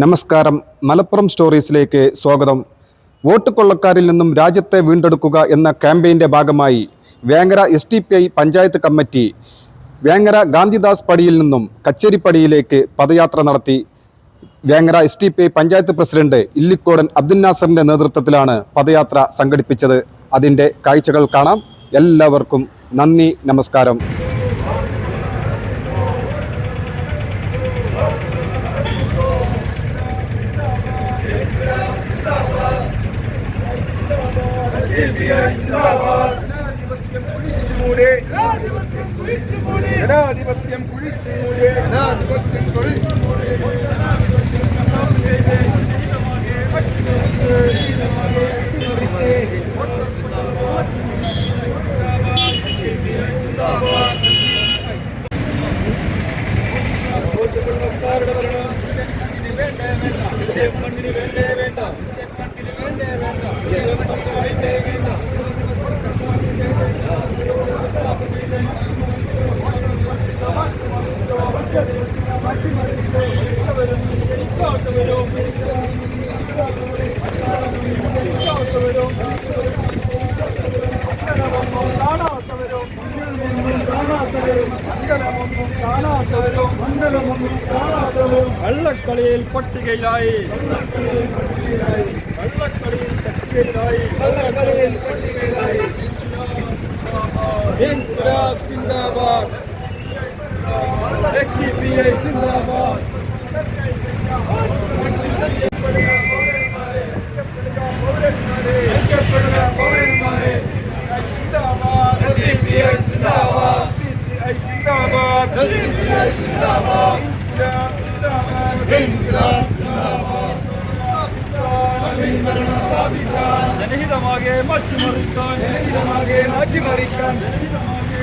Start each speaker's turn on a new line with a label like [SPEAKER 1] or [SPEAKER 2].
[SPEAKER 1] നമസ്കാരം. മലപ്പുറം സ്റ്റോറീസിലേക്ക് സ്വാഗതം. വോട്ട് കൊള്ളക്കാരിൽ നിന്നും രാജ്യത്തെ വീണ്ടെടുക്കുക എന്ന ക്യാമ്പയിന്റെ ഭാഗമായി Vengara S T P I panchayat committee Vengara Gandhidas പടിയിൽ നിന്നും കച്ചേരിപ്പടിയിലേക്ക് പദയാത്ര നടത്തി. Vengara S T P I panchayat president Illikkodan Abdul നാസറിന്റെ നേതൃത്വത്തിലാണ് പദയാത്ര സംഘടിപ്പിച്ചത്. അതിന്റെ കാഴ്ചകൾ കാണാം. എല്ലാവർക്കും നന്ദി നമസ്കാരം.
[SPEAKER 2] ஜனாதிபத்தியம் குளிச்சு மூடே ஜனாதிபத்தியம் குளிச்சு மூடே வேண்டாம் வேண்டாம் வேண்டாம் வேண்டாம். கள்ளக்கலையில் பட்டிகையாய் கள்ளக்கலையில் பட்டிகையாய் கள்ளக்கலையில்
[SPEAKER 3] பட்டிகையாய்
[SPEAKER 2] SDPI മറ്റു
[SPEAKER 3] മറിക്കാൻ സിന്ദാബാദ് ഇൻക്ലാബ് മറിക്കാൻ
[SPEAKER 2] ജനഹിതമാകെ മാറ്റിമറിക്കാൻ ജനഹിതമാകെ